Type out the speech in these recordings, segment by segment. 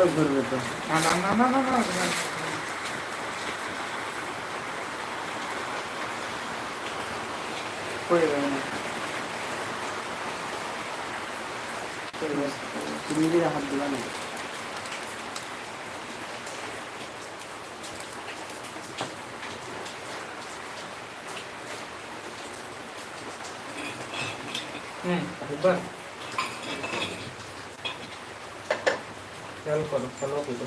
আরও ঘুরবে তো না না না না না না না। পড়ে যাবে না পড়ে যাবে। তুমি নিজের হাত দিলা না হ্যাঁ একবার খেয়াল করো খেয়াল করো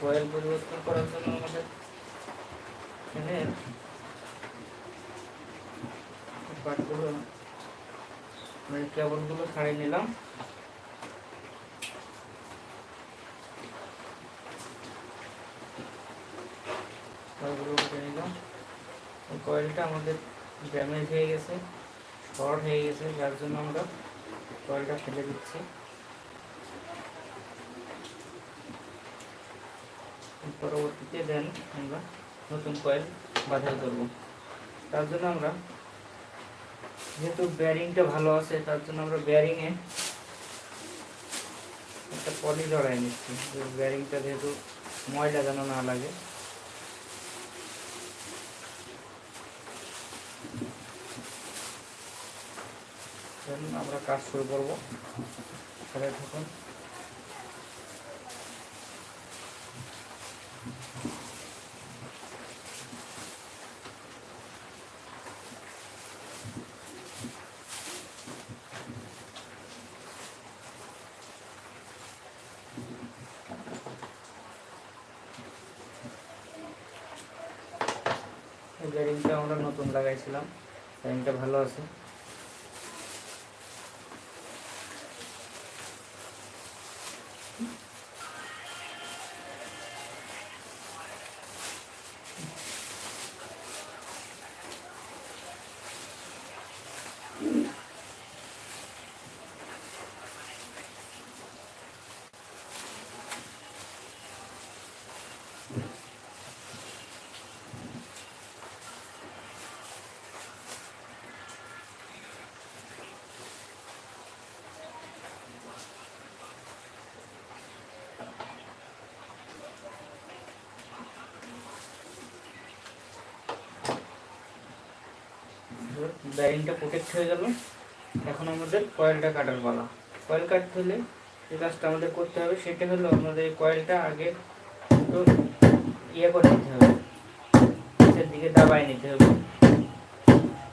কয়েল পরিবর্তন করার জন্য আমাদের ফ্যানের পার্টগুলো মানে কেবলগুলো ছাড়িয়ে নিলাম কয়েলগুলো উঠে নিলাম এই কয়েলটা আমাদের ড্যামেজ হয়ে গেছে শর্ট হয়ে গেছে, যার জন্য আমরা কয়েলটা ফেলে দিচ্ছি। পরবর্তীতে দেন আমরা নতুন কয়েল বাধাই করব। তার জন্য আমরা যেহেতু ব্যারিংটা ভালো আছে, তার জন্য আমরা ব্যারিংয়ে একটা পলি জড়াই নিচ্ছি। ব্যারিংটা যেহেতু ময়লা যেন না লাগে। আমরা কাজ শুরু করব। সাথে থাকুন। আমরা নতুন লাগাইছিলাম। ব্যারিংটা ভালো আছে। ব্যারিংটা প্রোটেক্ট হয়ে গেল। এখন আমাদের কয়েলটা কাটার পালা। কয়েল কাটতে হলে যে কাজটা আমাদের করতে হবে, সেটা হলো আমাদের কয়েলটা আগে একটু ইয়ে করে নিতে হবে। নিচের দিকে দাবায় নিতে হবে।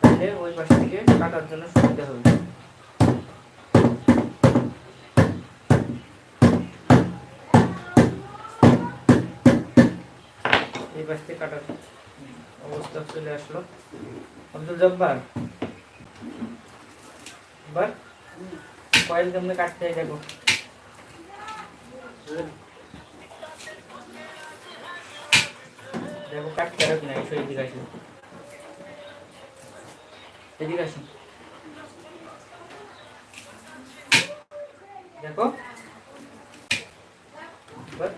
তাহলে ওই পাশ থেকে কাটার জন্য সুবিধা হবে। এই পাশ থেকে কাটার অবস্থা চলে আসলো। আব্দুল জব্বার এবার কয়েল কেমনে কাটতে হয় দেখো দেখো কাটতে পারো কিনা এসো এদিকে আসো এদিকে আসো দেখো এবার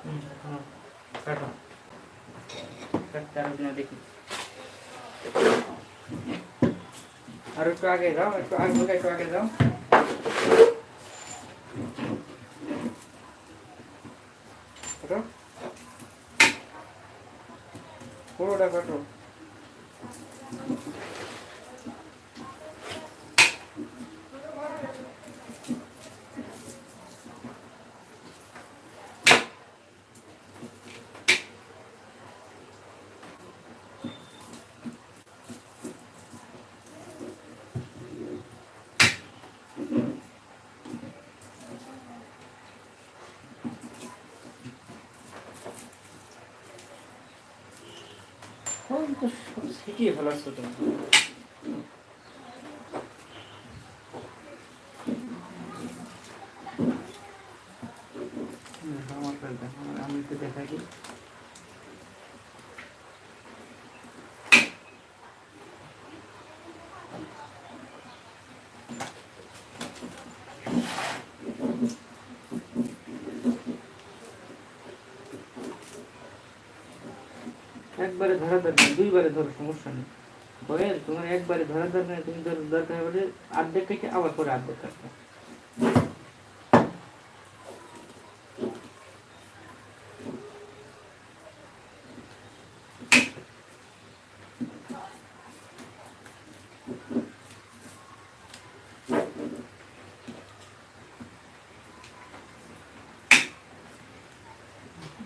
হুম, হুম, কাটো কাটতে পারো কিনা দেখি। আর একটু আগে যাও একটু আগে একটু আগে যাও। কাটো। পুরোটা কাটো ছিটিয়ে ফেলাচ্ছ তুমি হুম, আমার কয়েলটা আমার- আমি একটু দেখাই দিই একবারে ধরা দরকার দুইবারে ধরো সমস্যা নেই কয়েল তোমার একবারে ধরা দরকার নেই তুমি ধর দরকার হলে অর্ধেক কেটে আবার পরে অর্ধেক কাটবে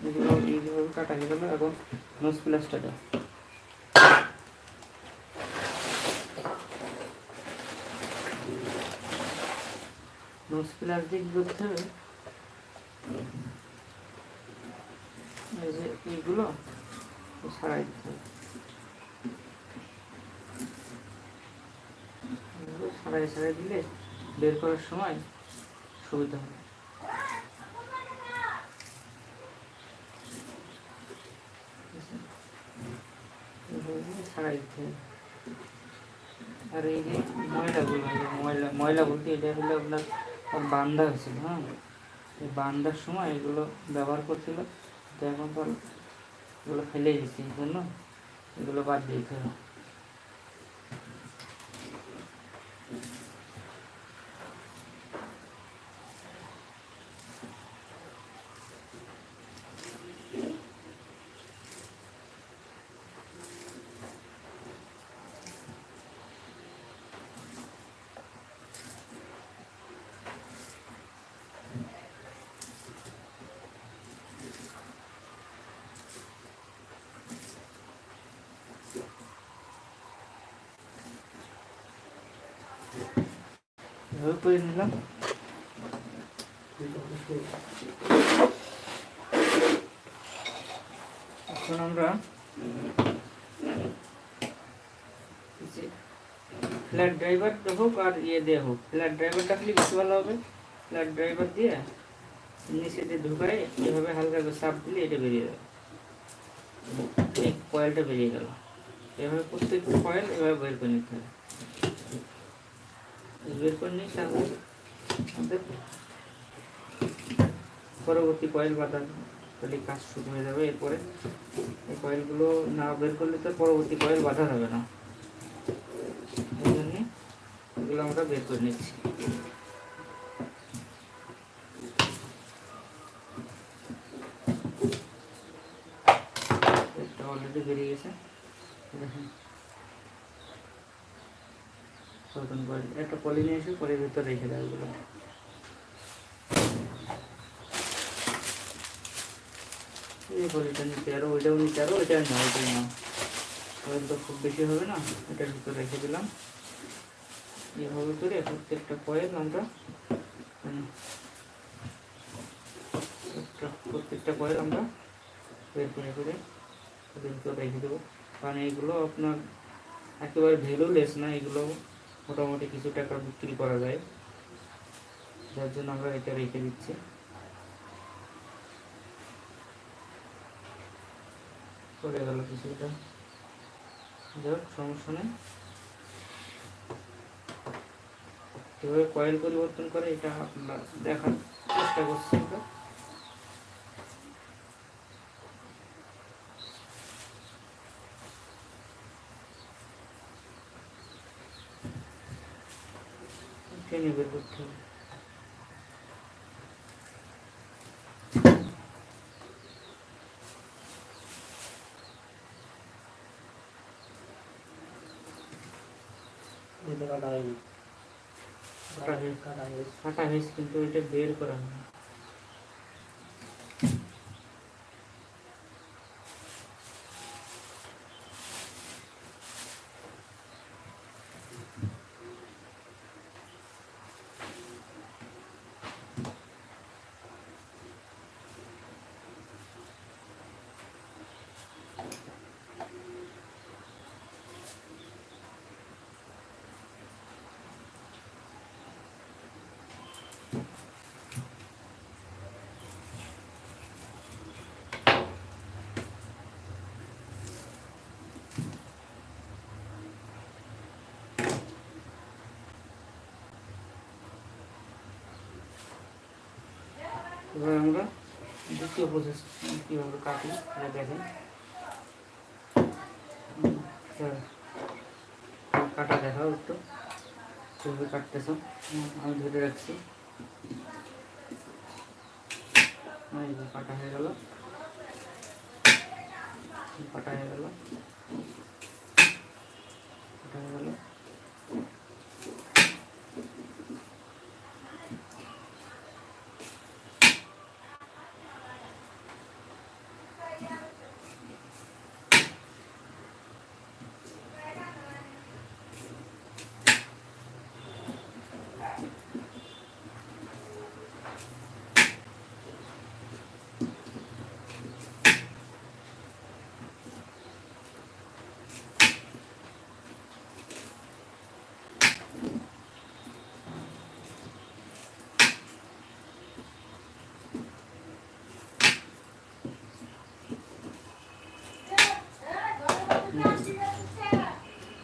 এগুলো এইভাবে কাটা হয়ে গেল এখন নোজ প্লাসটা দাও নোজ প্লাস দিয়ে করতে হবে এই যে এইগুলো ছাড়াই দিতে হবে ছাড়াই ছাড়াই দিলে বের করার সময় সুবিধা হবে হবে আর এই যে ময়লাগুলো ময়লা ময়লা বলতে এটা হলো আপনার বান্ধা হয়েছিল হ্যাঁ? এই বান্ধার সময় এগুলো ব্যবহার করছিল। তো এখন তো এগুলো ফেলে দিচ্ছে এই জন্য এগুলো বাদ দিতে হবে। এভাবে করে নিলাম এখন আমরা ফ্ল্যাট ড্রাইভার হোক আর ইয়ে দিয়ে হোক ফ্ল্যাট ড্রাইভারটা খালি বেশি ভালো হবে। ফ্ল্যাট ড্রাইভার দিয়ে নিচে দিয়ে ঢুকায় এভাবে হালকা করে চাপ দিলে এটা বেরিয়ে যাবে। এই কয়েলটা বেরিয়ে গেল। এভাবে প্রত্যেকটা কয়েল এভাবে বের করে নিতে হবে বের করে নিই তারপর আমাদের পরবর্তী কয়েল বাঁধার তাহলে কাজ শুরু হয়ে যাবে। এরপরে এই কয়েলগুলো না বের করলে তো পরবর্তী কয়েল বাঁধা হবে না। এই জন্যে এগুলো আমরা বের করে নিচ্ছি একটা অলরেডি বেরিয়ে গেছে দেখেন নতুন করে। একটা পলি নিয়ে এসে পলির ভিতরে রেখে দেয় ওগুলো। এই পলিটা নিতে আরও ওইটাও নিতে আরও ওইটা না ওইটাই না ওইটা তো খুব বেশি হবে না এটার ভিতরে রেখে দিলাম। এভাবে করে প্রত্যেকটা কয়েল আমরা উম, প্রত্যেকটা কয়েল আমরা বের করে করে ওদের ভিতরে রেখে দেবো। কারণ এইগুলো আপনার একেবারে ভ্যালুলেস না এগুলো মোটামুটি কিছু টাকা বিক্রি করা যায়। যার জন্য আমরা এটা রেখে দিচ্ছি। করে গেল কিছুটা। যাক, সমস্যা নেই। কীভাবে কয়েল পরিবর্তন করে এটা আপনারা দেখার চেষ্টা করছি আমরা। টেনে বের করতে হবে যেতে কাটা হয়নি কাটা হয়েছে কাটা হয়েছে ফাটা হয়েছে কিন্তু এটা বের করা হয় এবার আমরা দ্বিতীয় প্রসেস কীভাবে কাটি সেটা দেখেন। কাটা দেখাও একটু কীভাবে কাটতেছ? আমি ধরে রাখছি। কাটা হয়ে গেল। কাটা হয়ে গেল কাটা হয়ে গেল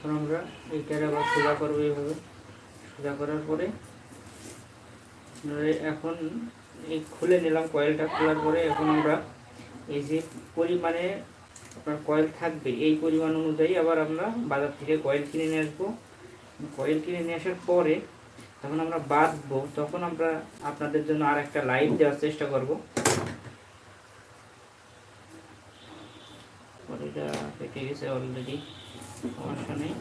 এখন আমরা এইটার আবার সোজা করব এইভাবে সোজা করার পরে এখন এই খুলে নিলাম, কয়েলটা খোলার পরে এখন আমরা এই যে পরিমাণে আপনার কয়েল থাকবে, এই পরিমাণ অনুযায়ী আবার আমরা বাজার থেকে কয়েল কিনে নিয়ে আসব। কয়েল কিনে নিয়ে আসার পরে যখন আমরা বাঁধবো, তখন আমরা আপনাদের জন্য আর একটা লাইভ দেওয়ার চেষ্টা করব। এটা কেটে গেছে অলরেডি সমস্যা নেই।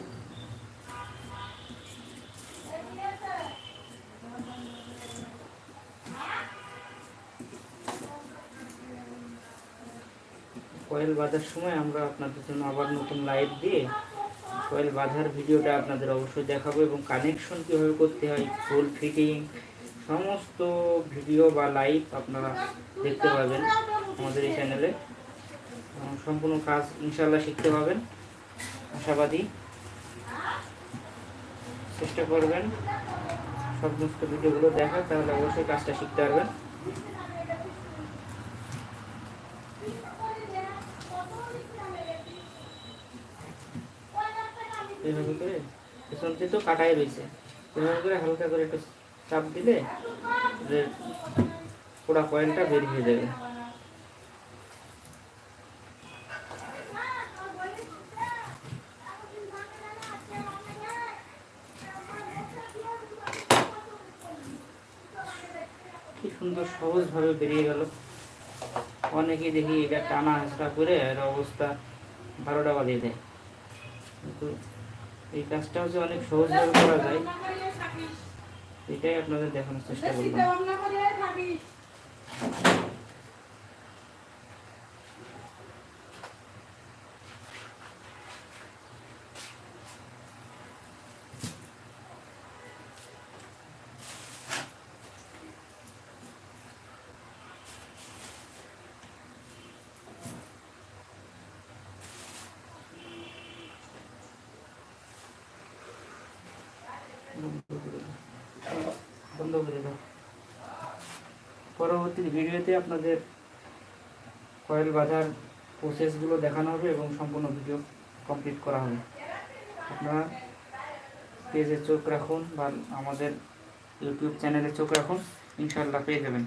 কয়েল বাঁধার সময় আমরা আপনাদের জন্য আবার নতুন লাইভ দিয়ে কয়েল বাঁধার ভিডিওটা আপনাদের অবশ্যই দেখাবো এবং কানেকশন কীভাবে করতে হয় ফুল ফিটিং সমস্ত ভিডিও বা লাইভ আপনারা দেখতে পাবেন আমাদের এই চ্যানেলে সম্পূর্ণ কাজ ইনশাল্লাহ শিখতে পাবেন আশাবাদী। চেষ্টা করবেন সমস্ত ভিডিওগুলো দেখা তাহলে অবশ্যই কাজটা শিখতে পারবেন। করে তো কাটাই রয়েছে। এভাবে করে হালকা করে একটু চাপ দিলে পুরা কয়েলটা বের হয়ে যাবে। সুন্দর সহজভাবে বেরিয়ে গেল। অনেকে দেখি এটা টানা হাসটা করে এর অবস্থা বারোটা বাজিয়ে দেয়। কিন্তু এই কাজটা হচ্ছে অনেক সহজভাবে করা যায়। এটাই আপনাদের দেখানোর চেষ্টা করলাম। বন্ধ করে দাও। পরবর্তী ভিডিওতে আপনাদের কয়েল বাঁধার প্রসেসগুলো দেখানো হবে এবং সম্পূর্ণ ভিডিও কমপ্লিট করা হবে। আপনারা পেজে চোখ রাখুন বা আমাদের ইউটিউব চ্যানেলে চোখ রাখুন ইনশাল্লাহ পেয়ে যাবেন।